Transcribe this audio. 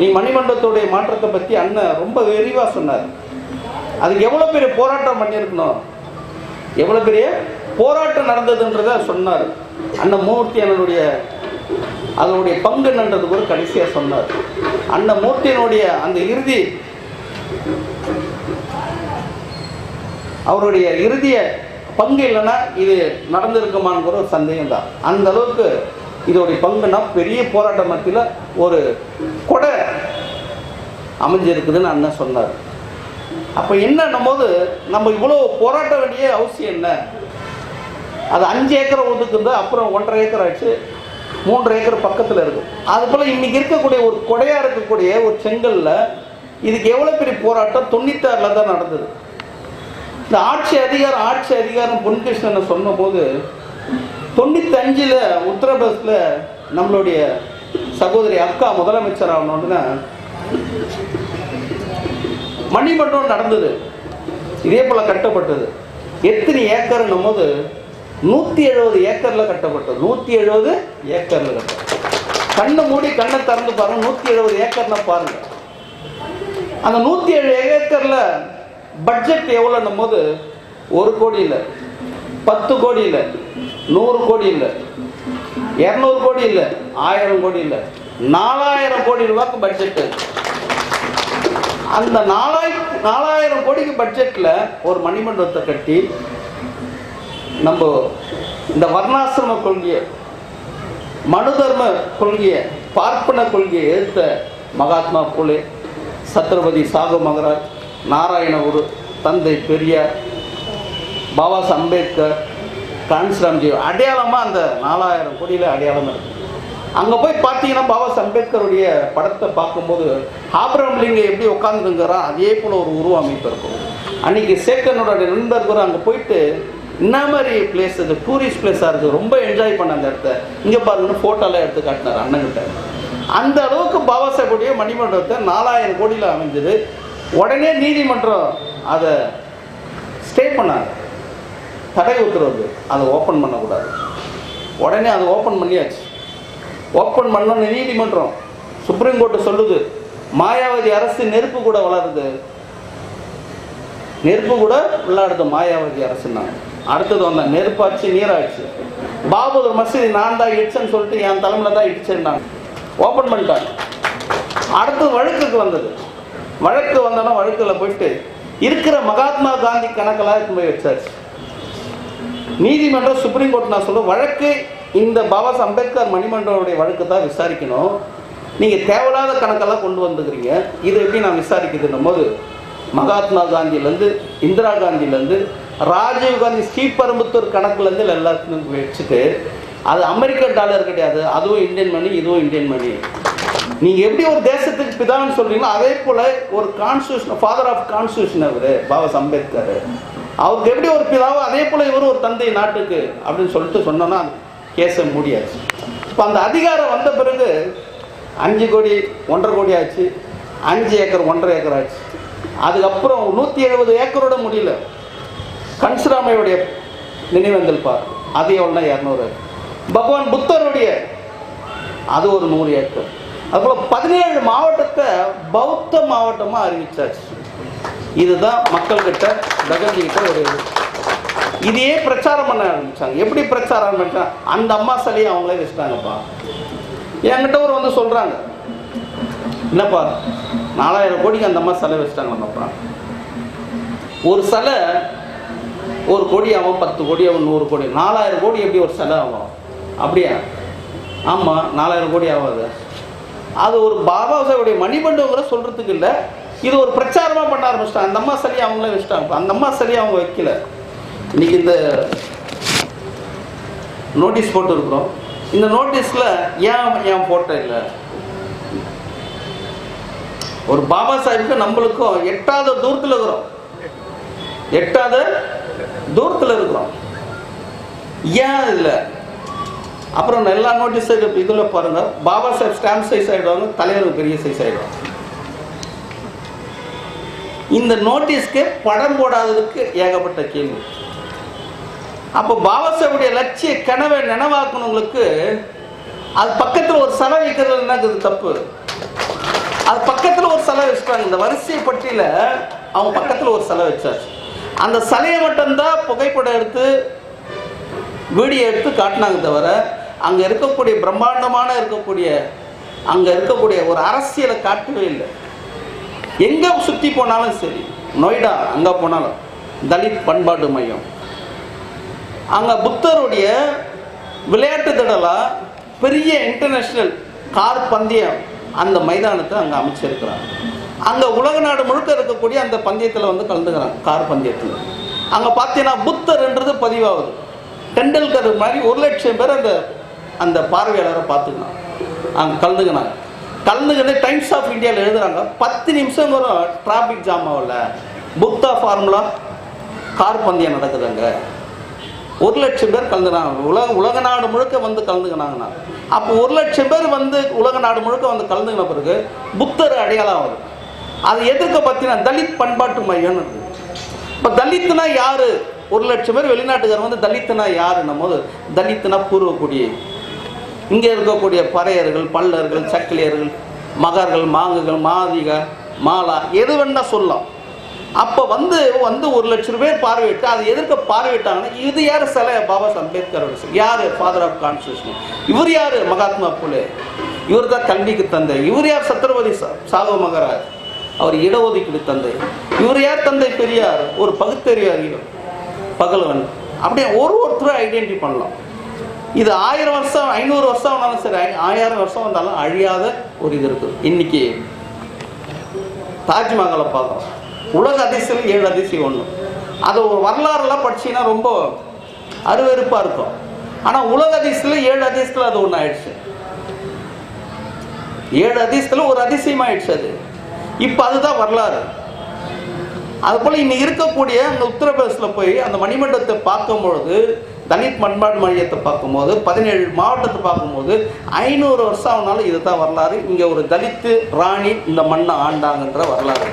நீ மணிமண்டலத்துடைய மாற்றத்தை பற்றி அண்ணன் ரொம்ப விரிவாக சொன்னார். அதுக்கு எவ்வளோ பெரிய போராட்டம் பண்ணியிருக்கணும்? எவ்வளோ பெரிய போராட்டம் நடந்ததுன்றத சொன்னார். அண்ணன் மூர்த்தி அண்ணனுடைய அதனுடைய பங்கு என்னன்றது கூட கடைசியாக சொன்னார். அண்ணன் மூர்த்தியினுடைய அந்த இறுதி அவருடைய இறுதிய பங்கு இல்லைன்னா இது நடந்திருக்குமாங்கிற ஒரு சந்தேகம் தான் அந்த அளவுக்கு இதோடைய பங்குனா பெரிய போராட்ட மத்தியில் ஒரு கொடை அமைஞ்சிருக்குதுன்னு அண்ணன் சொன்னார். அப்போ என்னன்னும் போது நம்ம இவ்வளோ போராட்ட வேண்டிய அவசியம் என்ன? அது அஞ்சு ஏக்கர் ஒதுக்குது அப்புறம் ஒன்றரை ஏக்கர் ஆச்சு மூன்று ஏக்கர் பக்கத்தில் இருக்கும் அது போல் இன்னைக்கு இருக்கக்கூடிய ஒரு கொடையாக இருக்கக்கூடிய ஒரு செங்கல்ல இதுக்கு எவ்வளோ பெரிய போராட்டம்? தொண்ணூத்தாறில் தான் நடந்தது. இந்த ஆட்சி அதிகாரம் ஆட்சி அதிகாரம் பொன்கிருஷ்ணனை சொன்னபோது தொண்ணூத்தஞ்சில் உத்தரப்பிரதேசத்தில் நம்மளுடைய சகோதரி அக்கா முதலமைச்சர் ஆகணும்னு மணிமன்றம் நடந்தது. இதே போல் கட்டப்பட்டது. எத்தனை ஏக்கர்னும் போது நூற்றி எழுபது ஏக்கரில் கட்டப்பட்டது. நூற்றி எழுபது ஏக்கரில் கட்டப்பட்டது. கண்ணை மூடி கண்ணை திறந்து பாருங்க நூற்றி எழுபது ஏக்கர்னா பாருங்க. அந்த நூற்றி ஏழு ஏக்கரில் பட்ஜெட் எவ்வளோன்னும் போது ஒரு கோடி இல்லை பத்து கோடி இல்லை நூறு கோடி இல்லை இரநூறு கோடி இல்லை ஆயிரம் கோடி இல்லை நாலாயிரம் கோடி ரூபாய்க்கு பட்ஜெட்டு அந்த நாலாய் நாலாயிரம் கோடிக்கு பட்ஜெட்டில் ஒரு மணிமண்டபத்தை கட்டி நம்ம இந்த வர்ணாசிரம கொள்கையை மனு தர்ம கொள்கையை பார்ப்பன கொள்கையை எதிர்த்த மகாத்மா புலே சத்ரபதி சாகு மகராஜ் நாராயணகுரு தந்தை பெரியார் பாபா அம்பேத்கர் கான்சிராம்ஜி அடையாளமாக அந்த நாலாயிரம் கோடியில் அடையாளம் இருக்குது அங்கே போய் பார்த்தீங்கன்னா பாபா அம்பேத்கருடைய படத்தை பார்க்கும்போது ஆபிரகம் லிங்க எப்படி உட்காந்துங்கிறான் அதே போல் ஒரு உருவ அமைப்பு இருக்கும். அன்னைக்கு சேக்கனோட நண்பர் கூட அங்கே போயிட்டு என்ன மாதிரி பிளேஸ் இது? டூரிஸ்ட் பிளேஸாக இருக்குது. ரொம்ப என்ஜாய் பண்ண அந்த இடத்த. இங்கே பாருங்கன்னு ஃபோட்டோலாம் எடுத்து காட்டினார் அண்ணன்கிட்ட. அந்த அளவுக்கு பாபா சாஹேபுடைய மணிமண்டபத்தை நாலாயிரம் கோடியில் அமைஞ்சது. உடனே நீதிமன்றம் அதை ஸ்டே பண்ணாங்க. தடை உத்தரவு அதை ஓப்பன் பண்ணக்கூடாது. உடனே அதை ஓப்பன் பண்ணியாச்சு. ஓப்பன் பண்ண நீதிமன்றம் சுப்ரீம் கோர்ட்டு சொல்லுது மாயாவதி அரசு நெருப்பு கூட வளருது. நெருப்பு கூட விளையாடுது மாயாவதி அரசுன்னா. அடுத்தது வந்த நெருப்பாச்சு நீராச்சு. பாபுதர் மசீதி நான் தான் இடிச்சேன்னு சொல்லிட்டு என் தலைமையில் தான் இடிச்சேன்னாங்க ஓப்பன் பண்ணிட்டாங்க. அடுத்தது வழக்குக்கு வந்தது. வழக்கு வந்தோன்னா வழக்கில் போயிட்டு இருக்கிற மகாத்மா காந்தி கணக்கெல்லாம் எடுத்துன்னு போய் வச்சாச்சு. நீதிமன்றம் சுப்ரீம் கோர்ட் நான் சொல்ல வழக்கு இந்த பாபா அம்பேத்கர் மணிமண்டலனுடைய வழக்கு தான் விசாரிக்கணும். நீங்கள் தேவையில்லாத கணக்கெல்லாம் கொண்டு வந்துக்கிறீங்க. இதை எப்படி நான் விசாரிக்கிறதுன்னும் போது மகாத்மா காந்தியிலேருந்து இந்திரா காந்தியிலேருந்து ராஜீவ் காந்தி ஸ்ரீபெரும்புத்தூர் கணக்குலேருந்து எல்லாத்தையும் வச்சுட்டு அது அமெரிக்க டாலர் கிடையாது. அதுவும் இந்தியன் மணி இதுவும் இந்தியன் மணி. நீங்கள் எப்படி ஒரு தேசத்துக்கு பிதான்னு சொல்கிறீங்களோ அதே போல் ஒரு கான்ஸ்டியூஷன் ஃபாதர் ஆஃப் கான்ஸ்டியூஷன் அவர் பாபா அம்பேத்கர். அவருக்கு எப்படி ஒரு பிதாவோ அதே போல் இவர் ஒரு தந்தை நாட்டுக்கு அப்படின்னு சொல்லிட்டு சொன்னோன்னா கேஸை மூடியாச்சு. இப்போ அந்த அதிகாரம் வந்த பிறகு அஞ்சு கோடி ஒன்றரை கோடி ஆச்சு. அஞ்சு ஏக்கர் ஒன்றரை ஏக்கர் ஆச்சு. அதுக்கப்புறம் நூற்றி எழுபது ஏக்கரோட முடியல. கன்சுராமையுடைய நினைவேந்தல் பார். அது எவ்வளோனா இரநூறு. பகவான் புத்தருடைய அது ஒரு நூறு ஏக்கர். அதுபோல் பதினேழு மாவட்டத்தை பௌத்த மாவட்டமாக அறிவிச்சாச்சு. இதுதான் மக்கள்கிட்ட ககன்கிட்ட ஒரு இதையே பிரச்சாரம் பண்ண ஆரம்பிச்சாங்க. எப்படி பிரச்சாரம் பண்ணாங்க அந்த அம்மா சிலையை அவங்களே வச்சுட்டாங்கப்பா. என்கிட்ட ஒரு வந்து சொல்கிறாங்க என்னப்பா நாலாயிரம் கோடிக்கு அந்த அம்மா சிலை வச்சுட்டாங்களாப்பா ஒரு சிலை ஒரு கோடி ஆகும் பத்து கோடி ஆகும் நூறு கோடி நாலாயிரம் கோடி எப்படி ஒரு சிலை ஆகும்? அப்படியா? ஆமாம் நாலாயிரம் கோடி ஆகாது. அது ஒரு பாபா சாஹிபுடைய மணிமண்டபங்கிற சொல்கிறதுக்கு இல்லை. இது ஒரு பிரச்சாரமாக பண்ண ஆரம்பிச்சிட்டாங்க. அந்த அம்மா சரியாக அவங்களே வச்சுட்டாங்க அந்த அம்மா சரியாக அவங்க வைக்கல. இன்னைக்கு இந்த நோட்டீஸ் போட்டு இருக்கிறோம் இந்த நோட்டீஸில் ஏன் ஏன் ஃபோட்டோ இல்லை? ஒரு பாபா சாஹிப்புக்கு நம்மளுக்கும் எட்டாத தூரத்தில் இருக்கிறோம். எட்டாத தூரத்தில் இருக்கிறோம். ஏன் இல்லை? அப்புறம் எல்லா நோட்டீஸ் இதில் பாருங்க. பாபா சாஹிப் ஸ்டாம்ப் சைஸ் ஆகிடுவாங்க தலைவர் பெரிய சைஸ் ஆகிடுவாங்க இந்த நோட்டீஸ்க்கு படம் போடாததுக்கு ஏகப்பட்ட கேள்வி. அப்போ பாபா லட்சிய கனவை நினைவாக்கணுங்களுக்கு அது பக்கத்தில் ஒரு செலவு வைக்கிறது என்ன தப்பு? அது பக்கத்தில் ஒரு சிலை வச்சுட்டாங்க. இந்த வரிசை பட்டியல அவங்க பக்கத்தில் ஒரு சிலை வச்சாச்சு. அந்த சிலையை மட்டும்தான் புகைப்படம் எடுத்து வீடியோ எடுத்து காட்டினாங்க தவிர அங்கே இருக்கக்கூடிய பிரம்மாண்டமான இருக்கக்கூடிய அங்கே இருக்கக்கூடிய ஒரு அரசியலை காட்டவே இல்லை. எங்கே சுற்றி போனாலும் சரி நொய்டா அங்கே போனாலும் தலித் பண்பாட்டு மையம். அங்கே புத்தருடைய விளையாட்டு திடலாக பெரிய இன்டர்நேஷ்னல் கார் பந்தயம் அந்த மைதானத்தை அங்கே அமைச்சிருக்கிறாங்க. அங்கே உலக நாடு முழுக்க இருக்கக்கூடிய அந்த பந்தயத்தில் வந்து கலந்துக்கிறாங்க கார் பந்தயத்தில். அங்கே பார்த்தீங்கன்னா புத்தர்ன்றது பதிவாகுது. டெண்டல்கர் மாதிரி ஒரு லட்சம் பேர் அந்த அந்த பார்வையாளரை பார்த்துக்கலாம். அங்கே கலந்துக்கினாங்க கலந்துக்கிட்டு டைம்ஸ் ஆஃப் இந்தியாவில் எழுதுகிறாங்க பத்து நிமிஷம் வரும் டிராஃபிக் ஜாம் ஆகல. புத்தா ஃபார்முலா கார் பந்தயம் நடக்குதுங்க. ஒரு லட்சம் பேர் கலந்துனாங்க உலக உலக நாடு முழுக்க வந்து கலந்துக்கினாங்கண்ணா. அப்போ ஒரு லட்சம் பேர் வந்து உலக நாடு முழுக்க வந்து கலந்துக்கின பிறகு புத்தர் அடையாளம் வரும் அது எதிர்க்க பார்த்தீங்கன்னா தலித் பண்பாட்டு மையம்னு இருக்குது இப்போ தலித்துனா யார்? ஒரு லட்சம் பேர் வெளிநாட்டுக்காரர் வந்து தலித்துனா யாருன்னும் போது தலித்துனா பூர்வக்குடி. இங்கே இருக்கக்கூடிய பறையர்கள் பல்லர்கள் சக்கிலியர்கள் மகர்கள் மாங்குகள் மாதிக மாலா எது வேணால் சொல்லலாம். அப்போ வந்து வந்து ஒரு லட்சம் பேர் பார்வையிட்டு அதை எதிர்க்க பார்வையிட்டாங்கன்னா இது யார் சிலை? பாபா அம்பேத்கர் யார்? ஃபாதர் ஆஃப் கான்ஸ்டியூஷன் இவர் யார்? மகாத்மா புலே. இவர் தான் கல்விக்கு தந்தை. இவர் யார்? சத்ரபதி சா- சாகு மகராஜ். அவர் இடஒதுக்கீடு தந்தை. இவர் யார் தந்தை? பெரியார். ஒரு பகுத்தறிவார் பகலவன். அப்படியே ஒரு ஒருத்தரும் ஐடென்டி பண்ணலாம். இது ஆயிரம் வருஷம் ஐநூறு வருஷம் ஆனாலும் சரி ஐ- ஆயிரம் வருஷம் வந்தாலும் அழியாத ஒரு இது இருக்குது. இன்னைக்கு தாஜ்மஹாலை பார்க்குறோம். உலக அதிசயம் ஏழு அதிசயம் ஒன்று அது வரலாறுலாம் படிச்சீங்கன்னா ரொம்ப அருவருப்பாக இருக்கும். ஆனால் உலக அதிசயத்தில் ஏழு அதிசயத்தில் அது ஒன்று ஆயிடுச்சு. ஏழு அதிசயத்தில் ஒரு அதிசயம் ஆயிடுச்சு அது. இப்போ அதுதான் வரலாறு. அதுபோல் இன்னைக்கு இருக்கக்கூடிய அந்த உத்தரப்பிரதேசத்தில் போய் அந்த மணிமண்டபத்தை பார்க்கும்பொழுது தலித் பண்பாடு மையத்தை பார்க்கும்போது பதினேழு மாவட்டத்தை பார்க்கும்போது ஐநூறு வருஷம் ஆனாலும் இதுதான் வரலாறு. இங்கே ஒரு தலித்து ராணி இந்த மண்ணை ஆண்டாங்கன்ற வரலாறு.